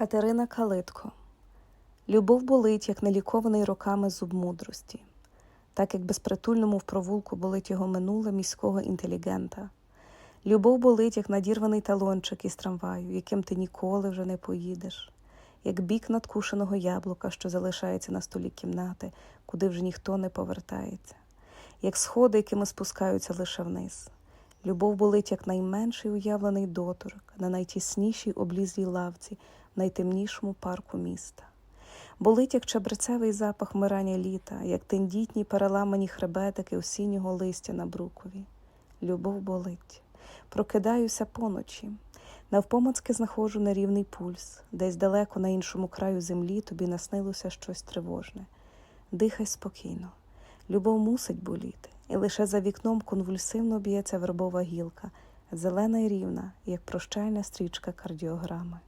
Катерина Калитко Любов болить, як нелікований роками зуб мудрості, так як безпритульному в провулку болить його минуле міського інтелігента. Любов болить, як надірваний талончик із трамваю, яким ти ніколи вже не поїдеш, як бік надкушеного яблука, що залишається на столі кімнати, куди вже ніхто не повертається, як сходи, якими спускаються лише вниз. Любов болить, як найменший уявлений доторок на найтіснішій облізлій лавці найтемнішому парку міста. Болить, як чебрецевий запах мирання літа, як тендітні переламані хребетики осіннього листя на брукові. Любов болить. Прокидаюся поночі. Навпомацки знаходжу нерівний пульс, десь далеко на іншому краю землі тобі наснилося щось тривожне. Дихай спокійно. Любов мусить боліти, і лише за вікном конвульсивно б'ється вербова гілка, зелена й рівна, як прощальна стрічка кардіограми.